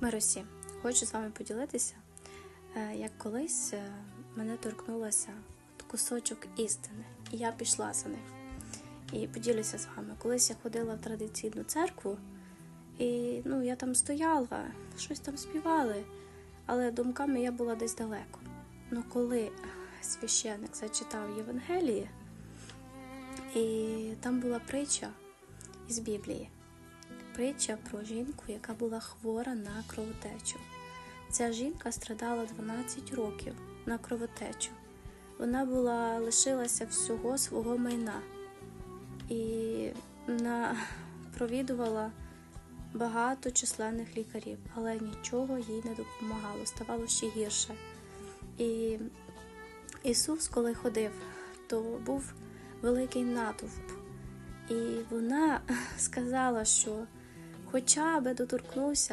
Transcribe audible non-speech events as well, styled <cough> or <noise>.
Миросі, хочу з вами поділитися, е, як колись е, мене торкнулося кусочок істини, і я пішла за ним. І поділюся з вами. Колись я ходила в традиційну церкву, і ну, я там стояла, щось там співали, але думками я була десь далеко. Ну коли священник зачитав Євангеліє, і там була притча із Біблії притча про жінку, яка була хвора на кровотечу. Ця жінка страдала 12 років на кровотечу. Вона була лишилася всього свого майна і на, провідувала багато численних лікарів, але нічого їй не допомагало, ставало ще гірше. І Ісус, коли ходив, то був великий натовп. І вона <laughs> сказала, що хоча би доторкнувся